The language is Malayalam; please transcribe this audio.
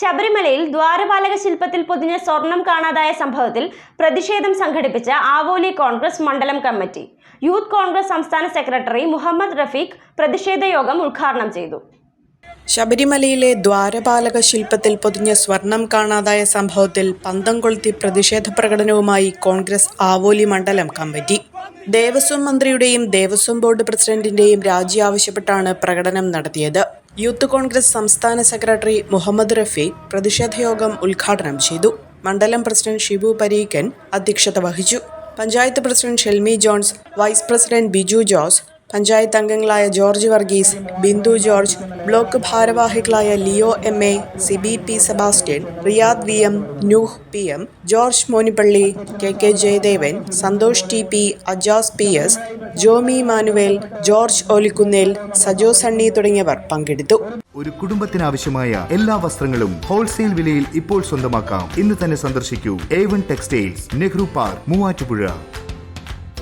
ശബരിമലയിൽ ദ്വാരപാലക ശില്പത്തിൽ പൊതിഞ്ഞ സ്വർണം കാണാതായ സംഭവത്തിൽ പ്രതിഷേധം സംഘടിപ്പിച്ച ആവോലി കോൺഗ്രസ് മണ്ഡലം കമ്മിറ്റി. യൂത്ത് കോൺഗ്രസ് സംസ്ഥാന സെക്രട്ടറി മുഹമ്മദ് റഫീഖ് പ്രതിഷേധ യോഗം ഉദ്ഘാടനം ചെയ്തു. ശബരിമലയിലെ ദ്വാരപാലക ശില്പത്തിൽ പൊതിഞ്ഞ സ്വർണം കാണാതായ സംഭവത്തിൽ പന്തം കൊളുത്തി പ്രതിഷേധ പ്രകടനവുമായി കോൺഗ്രസ് ആവോലി മണ്ഡലം കമ്മിറ്റി. ദേവസ്വം മന്ത്രിയുടെയും ദേവസ്വം ബോർഡ് പ്രസിഡന്റിന്റെയും രാജി ആവശ്യപ്പെട്ടാണ് പ്രകടനം നടത്തിയത്. യൂത്ത് കോൺഗ്രസ് സംസ്ഥാന സെക്രട്ടറി മുഹമ്മദ് റഫീ പ്രതിഷേധ യോഗം ഉദ്ഘാടനം ചെയ്തു. മണ്ഡലം പ്രസിഡന്റ് ഷിബു പരീക്കൻ അധ്യക്ഷത വഹിച്ചു. Panchayat president Shelmi Johns vice president Biju Jose panchayat അംഗങ്ങളായ ജോർജ് വർഗീസ് ബിന്ദു ജോർജ് ബ്ലോക്ക് ഭാരവാഹികളായ Leo M A C B P Sebastian Riyad V M Nooh P M George Monippally K K Jayadevan Santhosh T P Ajas P S Jomy Manuel George Olikkunnel Sajo Sunny തുടങ്ങിയവർ പങ്കെടുത്തു. ഒരു കുടുംബത്തിനാവശ്യമായ എല്ലാ വസ്ത്രങ്ങളും ഹോൾസെയിൽ വിലയിൽ ഇപ്പോൾ സ്വന്തമാക്കാം. ഇന്ന് തന്നെ സന്ദർശിക്കൂ. A one textiles Nehru park Muvattupuzha.